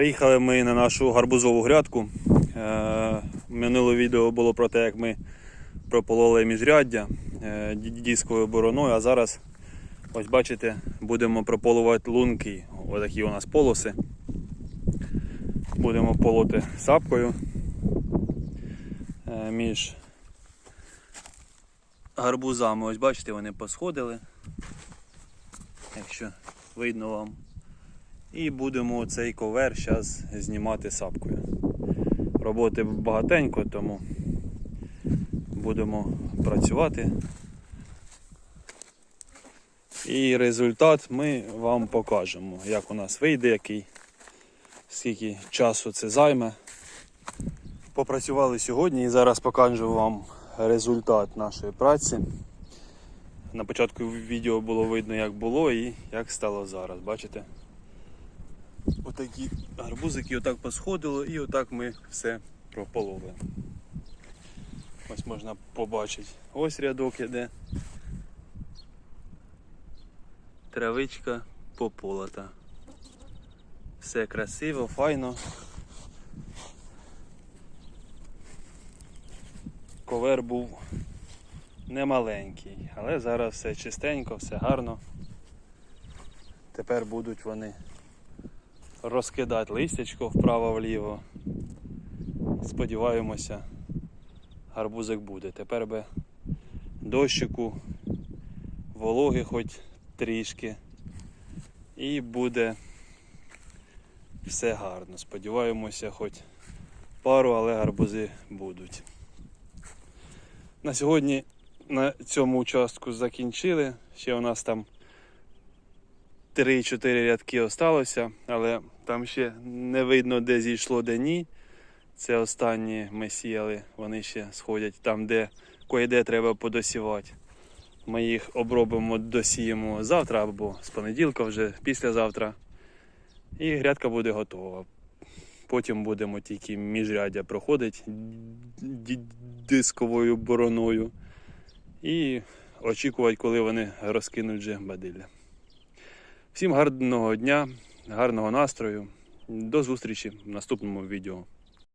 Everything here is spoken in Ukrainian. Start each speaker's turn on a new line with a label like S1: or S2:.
S1: Приїхали ми на нашу гарбузову грядку. Е, Минуле відео було про те, як ми пропололи міжряддя е, дисковою бороною, а зараз, ось бачите, будемо прополувати лунки. Отакі у нас полоси. Будемо полоти сапкою е, між гарбузами. Ось бачите, вони посходили. Якщо видно вам. І будемо цей ковер зараз знімати сапкою. Роботи багатенько, тому будемо працювати. І результат ми вам покажемо, як у нас вийде, який, скільки часу це займе. Попрацювали сьогодні і зараз покажу вам результат нашої праці. На початку відео було видно, як було і як стало зараз. Бачите? Отакі гарбузики отак посходило і отак ми все пропололи. Ось можна побачити. Ось рядок іде. Травичка пополота. Все красиво, файно. Ковер був немаленький, але зараз все чистенько, все гарно. Тепер будуть вони розкидати листячко вправо-вліво. Сподіваємося, гарбузик буде. Тепер би дощику, вологи хоч трішки. І буде все гарно. Сподіваємося, хоч пару, але гарбузи будуть. На сьогодні на цьому участку закінчили. Ще у нас там 3-4 рядки осталося, але там ще не видно, де зійшло, де ні. Це останні ми сіяли, вони ще сходять там, де кое-де треба подосівати. Ми їх обробимо, досіємо завтра або з понеділка, вже післязавтра. І грядка буде готова. Потім будемо тільки міжряддя проходити дисковою бороною і очікувати, коли вони розкинуть вже бадилля. Всім гарного дня, гарного настрою. До зустрічі в наступному відео.